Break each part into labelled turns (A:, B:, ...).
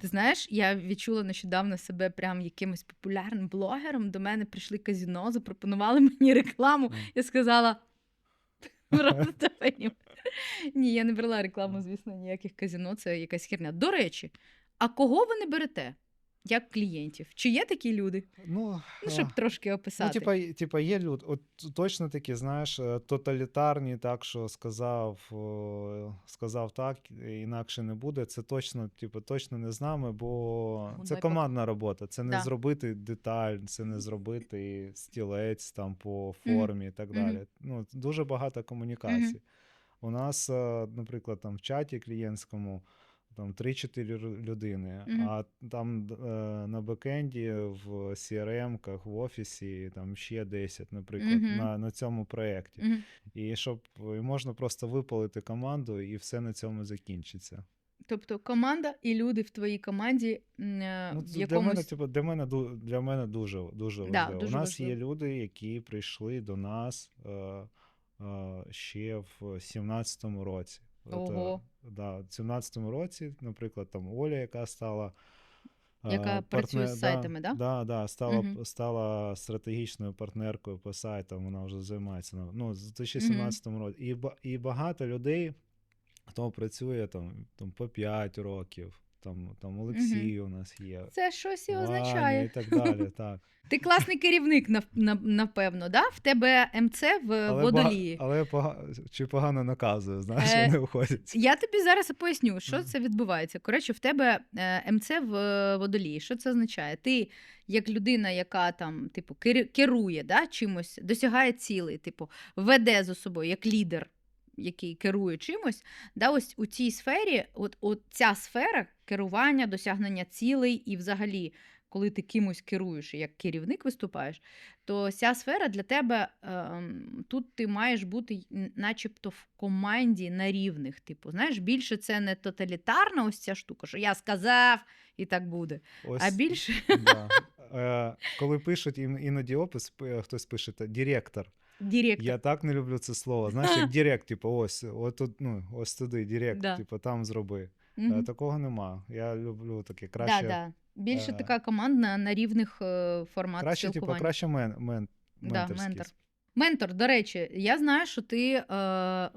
A: Ти знаєш, я відчула нещодавно себе прям якимось популярним блогером. До мене прийшли казіно, запропонували мені рекламу. Я сказала. Ні, я не брала рекламу, звісно, ніяких казіно, це якась херня. До речі, а кого ви не берете як клієнтів? Чи є такі люди?
B: Ну,
A: Ну, щоб трошки
B: ну
A: описати.
B: типа, типа, є люди, от точно такі, знаєш, е, тоталітарні, так що сказав, сказав так, інакше не буде. Це точно, типу, точно не з нами, бо
A: Ну,
B: це
A: дай
B: командна робота. Це не
A: Да.
B: зробити деталь, це не зробити стілець там по формі і так далі. Ну, дуже багато комунікацій. У нас, е, наприклад, там в чаті клієнтському там 3-4 ру- людини,
A: Мгм.
B: а там е, на бекенді в CRM-ках, в офісі там ще 10, наприклад,
A: Мгм.
B: на, на цьому проєкті.
A: Мгм.
B: І щоб і можна просто випалити команду, і все на цьому закінчиться.
A: Тобто команда і люди в твоїй команді е,
B: Ну,
A: в
B: це для мене, типу, для мене для мене дуже дуже
A: Да,
B: важливо.
A: дуже
B: У нас є люди, які прийшли до нас е, е, ще в 17-му році. От, е, да, в 17-му році, наприклад, там Оля, яка стала.
A: Яка партнер, працює з сайтами, да?
B: Да, да, стала,
A: Мгм.
B: стала стратегічною партнеркою по сайтам, вона вже займається на- ну, з 2017 році. І, і багато людей, хто працює там, там по 5 років, там, там Олексій у нас є.
A: це щось і означає.
B: і так далі. Так.
A: Ти класний керівник, напевно, да? В тебе МЦ в
B: Але,
A: водолії.
B: бага- але пога- чи погано наказує, знаєш,
A: Е,
B: вони виходять.
A: Я тобі зараз поясню, що це відбувається. Коротше, в тебе е, МЦ в водолії. Що це означає? Ти, як людина, яка там, типу, керує да, чимось, досягає цілей, типу, веде за собою як лідер, який керує чимось. Да, ось у цій сфері, от, от ця сфера керування, досягнення цілей і взагалі. Коли ти кимось керуєш і як керівник виступаєш, то ця сфера для тебе ем, тут ти маєш бути начебто в команді на рівних. Типу, знаєш, більше це не тоталітарна ось ця штука, що я сказав, і так буде.
B: Ось,
A: А більше
B: да. е, коли пишуть іноді опис, хтось пише директор.
A: Директор.
B: Я так не люблю це слово. Знаєш, як директ, типу, ось, тут, ну, ось туди, директ,
A: Да.
B: типу, там зроби.
A: Мгм.
B: Такого нема. Я люблю таке краще.
A: да. Більше
B: е,
A: така командна на рівних е, формат
B: Краще, типу, краще мен, мен,
A: Да, ментор. Ментор, до речі, я знаю, що ти е,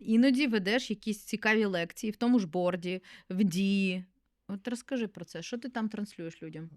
A: іноді ведеш якісь цікаві лекції в тому ж борді, в дії. От розкажи про це, що ти там транслюєш людям?